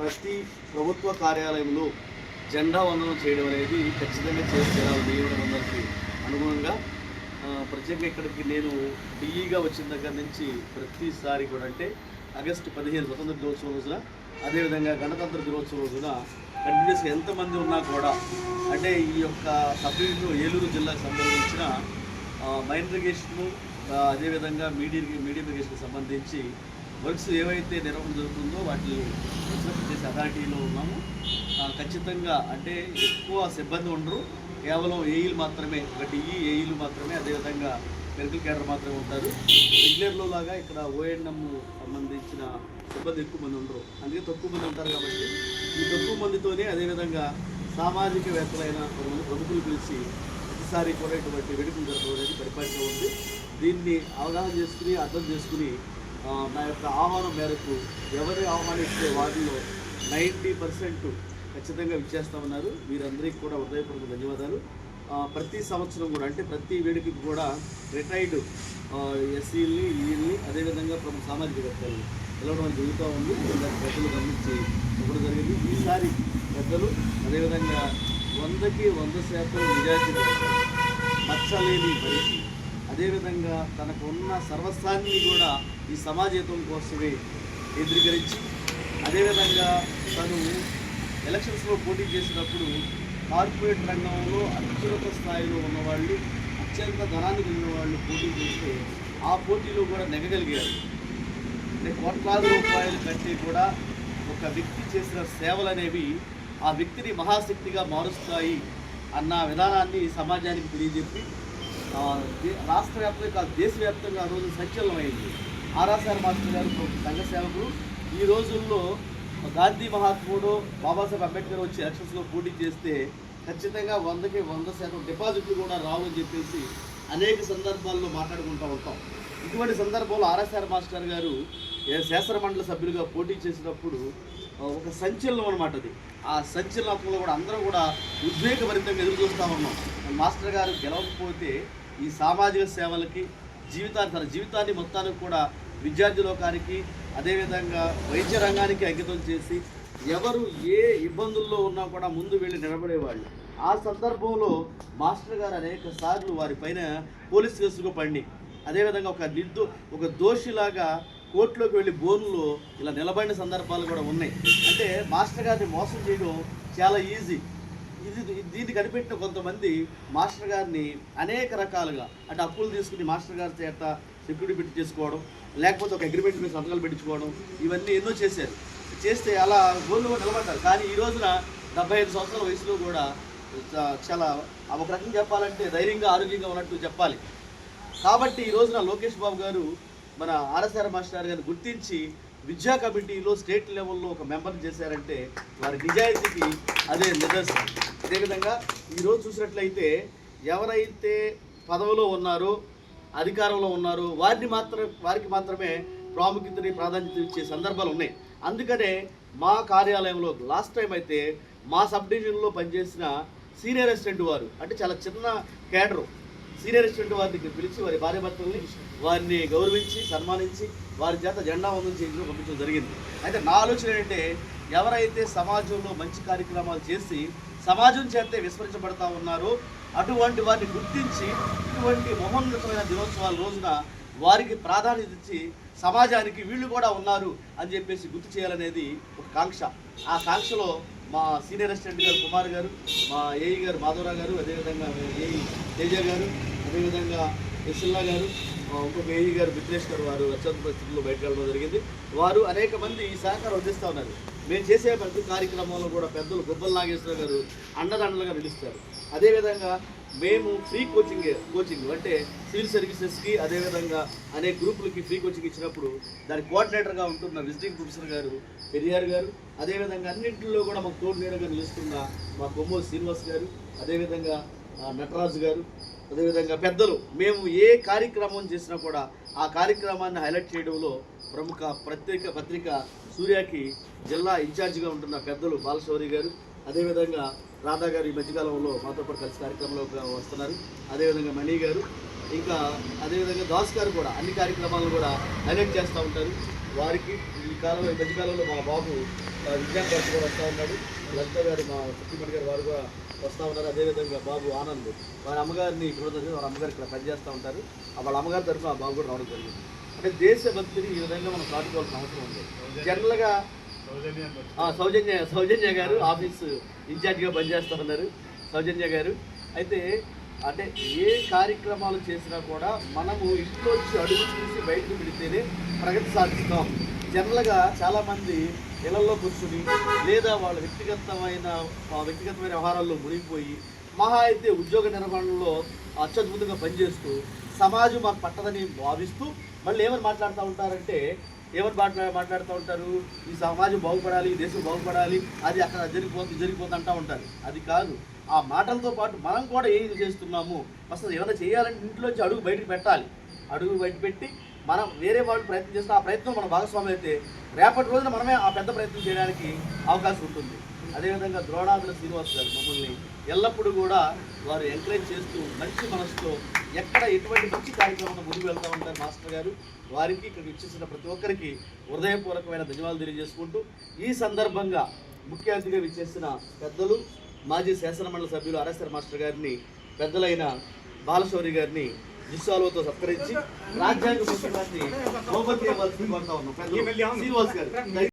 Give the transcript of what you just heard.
ప్రతి ప్రభుత్వ కార్యాలయంలో జెండా వందనం చేయడం అనేది ఖచ్చితంగా చేయాలి. దేవుడి నిబంధనలకి అనుగుణంగా. ప్రత్యేకంగా ఇక్కడికి నేను డిఈగా వచ్చిన దగ్గర నుంచి ప్రతిసారి కూడా అంటే ఆగస్టు పదిహేను స్వతంత్ర దినోత్సవం రోజున అదేవిధంగా గణతంత్ర దినోత్సవం రోజున కంటిన్యూస్గా ఎంతమంది ఉన్నా కూడా అంటే ఈ యొక్క సబ్ ఏలూరు జిల్లాకు సంబంధించిన మైండ్ ఇరిగేషను అదేవిధంగా మీడియా మీడియం ఇరిగేషన్కి సంబంధించి వర్క్స్ ఏవైతే నిర్వహణ జరుగుతుందో వాటిని ఇన్స్పెక్ట్ చేసే అథారిటీలో ఉన్నాము. ఖచ్చితంగా అంటే ఎక్కువ సిబ్బంది ఉండరు. కేవలం ఏఈలు మాత్రమే ఒక డిఈ ఏఈలు మాత్రమే అదేవిధంగా మెడికల్ క్యాడర్ మాత్రమే ఉంటారు. రెగ్యులర్లో లాగా ఇక్కడ ఓఎన్ఎం సంబంధించిన సిబ్బంది ఎక్కువ మంది ఉండరు. అందుకే తక్కువ మంది ఉంటారు కాబట్టి ఈ తక్కువ మందితోనే అదేవిధంగా సామాజికవేత్తలైన కొంతమంది ప్రముఖులు పిలిచి ప్రతిసారి కూడా ఇటువంటి వేడుకలు జరపడం అనేది పరిపాటిగా ఉంది. దీన్ని అవగాహన చేసుకుని అర్థం చేసుకుని నా యొక్క ఆహ్వానం మేరకు ఎవరు ఆహ్వానిస్తే వారిలో నైంటీ పర్సెంట్ ఖచ్చితంగా విచ్చేస్తామన్నారు వీరందరికీ కూడా హృదయపూర్వక ధన్యవాదాలు. ప్రతి సంవత్సరం కూడా అంటే ప్రతి వేడుకకి కూడా రిటైర్డ్ ఎస్సీలని ఈని అదేవిధంగా ప్రముఖ సామాజికవేత్తలు పిలవడం జరుగుతూ ఉంది. ప్రజలు గమనించి ఇవ్వడం జరిగింది. ఈసారి పెద్దలు అదేవిధంగా వందకి వంద శాతం నిజాయితీ మచ్చలేని పరిస్థితి. అదేవిధంగా తనకు ఉన్న సర్వస్వాన్ని కూడా ఈ సమాజహితం కోసమే కేంద్రీకరించి అదేవిధంగా తను ఎలక్షన్స్లో పోటీ చేసినప్పుడు కార్పొరేట్ రంగంలో అత్యున్నత స్థాయిలో ఉన్నవాళ్ళు అత్యంత ధనాన్ని కలిగిన వాళ్ళు పోటీ చేస్తే ఆ పోటీలో కూడా నెగగలిగారు అంటే కోట్లాది రూపాయలు కంటే కూడా ఒక వ్యక్తి చేసిన సేవలు అనేవి ఆ వ్యక్తిని మహాశక్తిగా మారుస్తాయి అన్న విధానాన్ని సమాజానికి తెలియజెప్పి రాష్ట్ర వ్యాప్తంగా కాదు దేశవ్యాప్తంగా ఆ రోజు సంచలనమైంది. ఆర్ఆర్ఆర్ మాస్టర్ గారు సంఘ సేవకుడు ఈ రోజుల్లో గాంధీ మహాత్ముడు బాబాసాహెబ్ అంబేద్కర్ వచ్చి ఎలక్షన్స్లో పోటీ చేస్తే ఖచ్చితంగా వందకి వంద శాతం డిపాజిట్లు కూడా రావు అని చెప్పేసి అనేక సందర్భాల్లో మాట్లాడుకుంటూ ఉంటాం. ఇటువంటి సందర్భంలో ఆర్ఎస్ఆర్ మాస్టర్ గారు శాసనమండలి సభ్యులుగా పోటీ చేసినప్పుడు ఒక సంచలనం అనమాట అది. ఆ సంచలనంలో కూడా అందరం కూడా ఉద్వేగభరితంగా ఎదురు చూస్తూ ఉన్నాం మాస్టర్ గారు గెలవకపోతే ఈ సామాజిక సేవలకి జీవితాన్ని తన జీవితాన్ని మొత్తానికి కూడా విద్యార్థి లోకానికి అదేవిధంగా వైద్య రంగానికి అంకితం చేసి ఎవరు ఏ ఇబ్బందుల్లో ఉన్నా కూడా ముందు వెళ్ళి నిలబడేవాళ్ళు. ఆ సందర్భంలో మాస్టర్ గారు అనేక సార్లు వారి పైన పోలీస్ కేసుగా పండి అదేవిధంగా ఒక నిర్దో ఒక దోషిలాగా కోర్టులోకి వెళ్ళి బోర్లు ఇలా నిలబడిన సందర్భాలు కూడా ఉన్నాయి. అంటే మాస్టర్ గారిని మోసం చేయడం చాలా ఈజీ. ఇది దీన్ని కనిపెట్టిన కొంతమంది మాస్టర్ గారిని అనేక రకాలుగా అంటే అప్పులు తీసుకుని మాస్టర్ గారి చేత సెక్యూరిటీ పెట్టి చేసుకోవడం లేకపోతే ఒక అగ్రిమెంట్ మీద సంతకాలు పెట్టించుకోవడం ఇవన్నీ ఎన్నో చేశారు. చేస్తే అలా గోల్లో నిలబడ్డారు. కానీ ఈ రోజున డెబ్బై ఐదు సంవత్సరాల వయసులో కూడా చాలా ఒక రకంగా చెప్పాలంటే ధైర్యంగా ఆరోగ్యంగా ఉన్నట్టు చెప్పాలి. కాబట్టి ఈ రోజున లోకేష్ బాబు గారు మన ఆర్ఎస్ఆర్ మాస్టర్ గారిని గుర్తించి విద్యా కమిటీలో స్టేట్ లెవెల్లో ఒక మెంబర్ చేశారంటే వారి నిజాయితీకి అదే నిదర్శనం. అదేవిధంగా ఈరోజు చూసినట్లయితే ఎవరైతే పదవిలో ఉన్నారో అధికారంలో ఉన్నారో వారిని మాత్రం వారికి మాత్రమే ప్రాముఖ్యతని ప్రాధాన్యత ఇచ్చే సందర్భాలు ఉన్నాయి. అందుకనే మా కార్యాలయంలో లాస్ట్ టైం అయితే మా సబ్ డివిజన్లో పనిచేసిన సీనియర్ అసిస్టెంట్ వారు అంటే చాలా చిన్న కేడరు సీనియర్ అసిస్టెంట్ వారికి పిలిచి వారి భార్యభర్తల్ని వారిని గౌరవించి సన్మానించి వారి చేత జెండా వందనం చేయించడం పంపించడం జరిగింది. అయితే నా ఆలోచన ఏంటంటే ఎవరైతే సమాజంలో మంచి కార్యక్రమాలు చేసి సమాజం చేతే విస్మరించబడతా ఉన్నారో అటువంటి వారిని గుర్తించి ఇటువంటి మహోన్నతమైన దినోత్సవాల రోజున వారికి ప్రాధాన్యత ఇచ్చి సమాజానికి వీళ్ళు కూడా ఉన్నారు అని చెప్పేసి గుర్తు చేయాలనేది ఒక కాంక్ష. ఆ కాంక్షలో మా సీనియర్ అసిస్టెంట్ గారు కుమార్ గారు మా ఏఈ గారు మాధవరావు గారు అదేవిధంగా ఏఈ తేజ గారు అదేవిధంగా యశుల్లా గారు ఇంకొక ఏఈ గారు మిత్రేష్ గారు వారు అత్యంత పరిస్థితుల్లో బయటకు వెళ్ళడం జరిగింది. వారు అనేక మంది ఈ సహకారం అందిస్తూ ఉన్నారు. మేము చేసే ప్రతి కార్యక్రమంలో కూడా పెద్దలు గుబ్బల నాగేశ్వర గారు అండదండలుగా నిలుస్తారు. అదేవిధంగా మేము ఫ్రీ కోచింగ్ కోచింగ్ అంటే సివిల్ సర్వీసెస్కి అదేవిధంగా అనేక గ్రూపులకి ఫ్రీ కోచింగ్ ఇచ్చినప్పుడు దాని కోఆర్డినేటర్గా ఉంటున్న విజిటింగ్ ప్రొఫెసర్ గారు పెరియార్ గారు అదేవిధంగా అన్నింటిలో కూడా మాకు తోడు నీడగా నిలుస్తున్న మా కొమ్మూరు శ్రీనివాస్ గారు అదేవిధంగా నటరాజు గారు అదేవిధంగా పెద్దలు మేము ఏ కార్యక్రమం చేసినా కూడా ఆ కార్యక్రమాన్ని హైలైట్ చేయడంలో ప్రముఖ పత్రిక పత్రిక సూర్యకి జిల్లా ఇన్ఛార్జిగా ఉంటున్న పెద్దలు బాలశౌరి గారు అదేవిధంగా రాధా గారు ఈ మధ్యకాలంలో మాతో పాటు కలిసి కార్యక్రమంలో వస్తున్నారు. అదేవిధంగా మణి గారు ఇంకా అదేవిధంగా దాస్ గారు కూడా అన్ని కార్యక్రమాలను కూడా హైలైట్ చేస్తూ ఉంటారు. వారికి ఈ కాలంలో ఈ మధ్యకాలంలో మా బాబు ఆ, విజ్ఞాన్ గారు కూడా వస్తూ ఉన్నాడు. లలిత గారు మా సత్యమణి గారు వారు కూడా వస్తూ ఉన్నారు. అదేవిధంగా బాబు ఆనంద్ వారి అమ్మగారిని ఇక్కడ వారి అమ్మగారు ఇక్కడ పనిచేస్తూ ఉంటారు. వాళ్ళ అమ్మగారి తరఫున ఆ బాబు కూడా రావడం జరిగింది. అంటే దేశభక్తిని ఈ విధంగా మనం కాటుకోవాల్సిన అవసరం ఉంది. జనరల్గా సౌజన్య సౌజన్య గారు ఆఫీసు ఇన్ఛార్జిగా పనిచేస్తూ ఉన్నారు. సౌజన్య గారు. అయితే అంటే ఏ కార్యక్రమాలు చేసినా కూడా మనము ఇంట్లో వచ్చి అడుగు చూసి బయటకు పెడితేనే ప్రగతి సాధిస్తాం. జనరల్గా చాలామంది ఇళ్ళలో కూర్చుని లేదా వాళ్ళ వ్యక్తిగతమైన వ్యక్తిగతమైన వ్యవహారాల్లో మునిగిపోయి మహా అయితే ఉద్యోగ నిర్వహణలో అత్యద్భుతంగా పనిచేస్తూ సమాజం మాకు పట్టదని భావిస్తూ మళ్ళీ ఏమని మాట్లాడుతూ ఉంటారంటే ఏమని మాట్లా మాట్లాడుతూ ఉంటారు? ఈ సమాజం బాగుపడాలి ఈ దేశం బాగుపడాలి అది అక్కడ జరిగిపోతుంది జరిగిపోతుంది అంటూ ఉంటారు. అది కాదు. ఆ మాటలతో పాటు మనం కూడా ఏం చేస్తున్నాము? అసలు ఏమైనా చేయాలంటే ఇంట్లోంచి అడుగు బయటకు పెట్టాలి. అడుగు బయట పెట్టి మనం వేరే వాళ్ళు ప్రయత్నం చేస్తే ఆ ప్రయత్నం మన భాగస్వామి అయితే రేపటి రోజున మనమే ఆ పెద్ద ప్రయత్నం చేయడానికి అవకాశం ఉంటుంది. అదేవిధంగా ద్రోణాదుల శ్రీనివాస్ గారు మమ్మల్ని ఎల్లప్పుడూ కూడా వారు ఎంకరేజ్ చేస్తూ మంచి మనసుతో ఎక్కడ ఎటువంటి మంచి కార్యక్రమంలో ముందుకు వెళ్తూ ఉంటారు మాస్టర్ గారు వారికి ఇక్కడికి వచ్చేసిన ప్రతి ఒక్కరికి హృదయపూర్వకమైన ధన్యవాదాలు తెలియజేసుకుంటూ ఈ సందర్భంగా ముఖ్య అతిథిగా విచ్చేసిన పెద్దలు మాజీ శాసనమండలి సభ్యులు ఆర్ఎస్ఆర్ మాస్టర్ గారిని పెద్దలైన బాలశౌరి గారిని దుస్సాలతో సత్కరించి రాజ్యాంగ పుస్తకాన్ని బహుమతి ఇవ్వాల్సింది కోరుతా ఉన్నాం. పెద్దలు శ్రీనివాస్ గారు